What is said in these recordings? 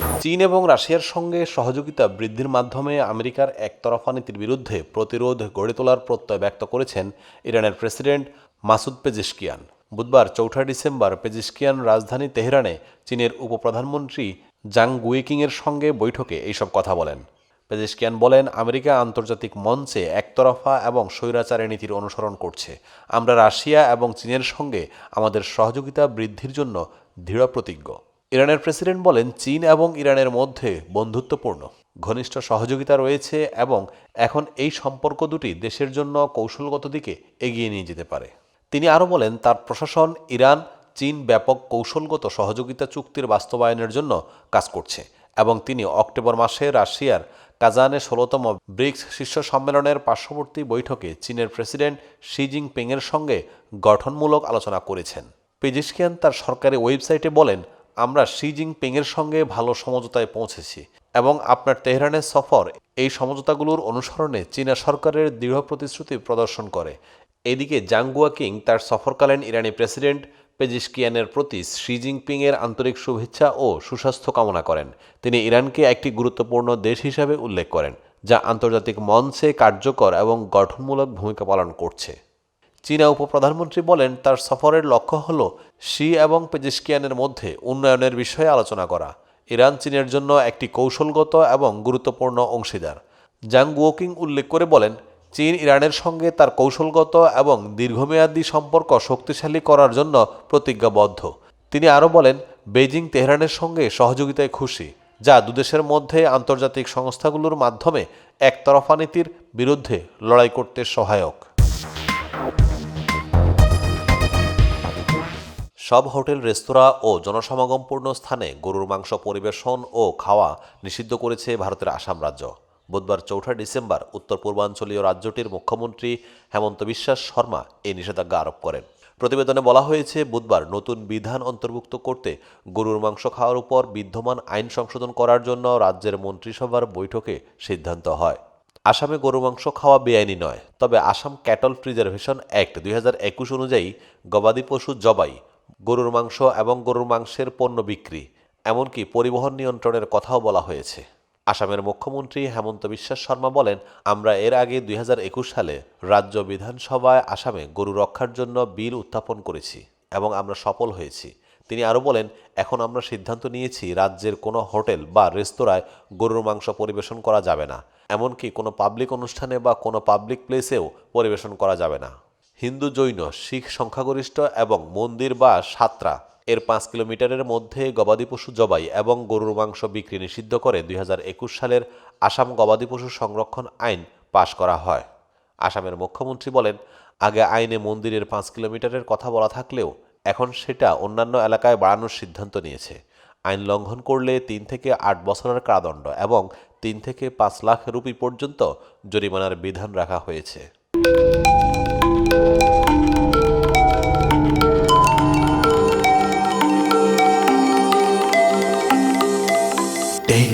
চীন এবং রাশিয়ার সঙ্গে সহযোগিতা বৃদ্ধির মাধ্যমে আমেরিকার একতরফা নীতির বিরুদ্ধে প্রতিরোধ গড়ে তোলার প্রত্যয় ব্যক্ত করেছেন ইরানের প্রেসিডেন্ট মাসুদ পেজিশকিয়ান। বুধবার চৌঠা ডিসেম্বর পেজিশকিয়ান রাজধানী তেহরানে চীনের উপপ্রধানমন্ত্রী জাং গুয়েকিংয়ের সঙ্গে বৈঠকে এইসব কথা বলেন। পেজিশকিয়ান বলেন, আমেরিকা আন্তর্জাতিক মঞ্চে একতরফা এবং স্বৈরাচারের নীতির অনুসরণ করছে। আমরা রাশিয়া এবং চীনের সঙ্গে আমাদের সহযোগিতা বৃদ্ধির জন্য দৃঢ় প্রতিজ্ঞ ইরানের প্রেসিডেন্ট বলেন, চীন এবং ইরানের মধ্যে বন্ধুত্বপূর্ণ। ঘনিষ্ঠ সহযোগিতা রয়েছে এবং এখন এই সম্পর্ক দুটি দেশের জন্য কৌশলগত দিকে এগিয়ে নিয়ে যেতে পারে। তিনি আরও বলেন, তার প্রশাসন ইরান, চীন ব্যাপক কৌশলগত সহযোগিতা চুক্তির বাস্তবায়নের জন্য কাজ করছে এবং তিনি অক্টোবর মাসে রাশিয়ার কাজানে ষোলোতম ব্রিক্স শীর্ষ সম্মেলনের পার্শ্ববর্তী বৈঠকে চীনের প্রেসিডেন্ট শি জিনপিংয়ের সঙ্গে গঠনমূলক আলোচনা করেছেন। পেজিশকিয়ান তার সরকারি ওয়েবসাইটে বলেন আমরা শি জিনপিংয়ের সঙ্গে ভালো সমঝোতায় পৌঁছেছি এবং আপনার তেহরানের সফর এই সমঝোতাগুলোর অনুসরণে চীনা সরকারের দৃঢ় প্রতিশ্রুতি প্রদর্শন করে। এদিকে জাংগুয়া কিং তার সফরকালীন ইরানি প্রেসিডেন্ট পেজিশকিয়ানের প্রতি শি জিনপিংয়ের আন্তরিক শুভেচ্ছা ও সুস্বাস্থ্য কামনা করেন। তিনি ইরানকে একটি গুরুত্বপূর্ণ দেশ হিসাবে উল্লেখ করেন, যা আন্তর্জাতিক মঞ্চে কার্যকর এবং গঠনমূলক ভূমিকা পালন করছে। চীনা উপপ্রধানমন্ত্রী বলেন, তার সফরের লক্ষ্য হল শি এবং পেজিশকিয়ানের মধ্যে উন্নয়নের বিষয়ে আলোচনা করা। ইরান চীনের জন্য একটি কৌশলগত এবং গুরুত্বপূর্ণ অংশীদার। জাং গুয়োকিং উল্লেখ করে বলেন, চীন ইরানের সঙ্গে তার কৌশলগত এবং দীর্ঘমেয়াদী সম্পর্ক শক্তিশালী করার জন্য প্রতিজ্ঞাবদ্ধ। তিনি আরও বলেন বেজিং তেহরানের সঙ্গে সহযোগিতায় খুশি, যা দুদেশের মধ্যে আন্তর্জাতিক সংস্থাগুলোর মাধ্যমে একতরফা নীতির বিরুদ্ধে লড়াই করতে সহায়ক। সব হোটেল, রেস্তোরাঁ ও জনসমাগমপূর্ণ স্থানে গরুর মাংস পরিবেশন ও খাওয়া নিষিদ্ধ করেছে ভারতের আসাম রাজ্য। বুধবার চৌঠা ডিসেম্বর উত্তর পূর্বাঞ্চলীয় রাজ্যটির মুখ্যমন্ত্রী হেমন্ত বিশ্বাস শর্মা এই নিষেধাজ্ঞা আরোপ করেন। প্রতিবেদনে বলা হয়েছে, বুধবার নতুন বিধান অন্তর্ভুক্ত করতে গরুর মাংস খাওয়ার উপর বিদ্যমান আইন সংশোধন করার জন্য রাজ্যের মন্ত্রিসভার বৈঠকে সিদ্ধান্ত হয়। আসামে গরু মাংস খাওয়া বেআইনি নয়, তবে আসাম ক্যাটল প্রিজার্ভেশন অ্যাক্ট দুই হাজার একুশ অনুযায়ী গবাদি পশু জবাই গরুর মাংস এবং গরুর মাংসের পণ্য বিক্রি, এমনকি পরিবহন নিয়ন্ত্রণের কথাও বলা হয়েছে। আসামের মুখ্যমন্ত্রী হেমন্ত বিশ্বাস শর্মা বলেন, আমরা এর আগে দুই হাজার একুশ সালে রাজ্য বিধানসভায় আসামে গরু রক্ষার জন্য বিল উত্থাপন করেছি এবং আমরা সফল হয়েছি। তিনি আরও বলেন, এখন আমরা সিদ্ধান্ত নিয়েছি রাজ্যের কোনো হোটেল বা রেস্তোরাঁয় গরুর মাংস পরিবেশন করা যাবে না। এমনকি কোনো পাবলিক অনুষ্ঠানে বা কোনো পাবলিক প্লেসেও পরিবেশন করা যাবে না। হিন্দু জৈন, শিখ সংখ্যাগরিষ্ঠ এবং মন্দির বা সাতরা। এর পাঁচ কিলোমিটারের মধ্যে গবাদি পশু জবাই এবং গরুর মাংস বিক্রি নিষিদ্ধ করে দুই হাজার একুশ সালের আসাম গবাদি পশু সংরক্ষণ আইন পাশ করা হয়। আসামের মুখ্যমন্ত্রী বলেন, আগে আইনে মন্দিরের পাঁচ কিলোমিটারের কথা বলা থাকলেও এখন সেটা অন্যান্য এলাকায় বাড়ানোর সিদ্ধান্ত নিয়েছে। আইন লঙ্ঘন করলে তিন থেকে আট বছরের কারাদণ্ড এবং তিন থেকে পাঁচ লাখ রুপি পর্যন্ত জরিমানার বিধান রাখা হয়েছে।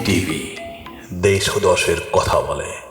টিভি দেশ ও দশের কথা বলে।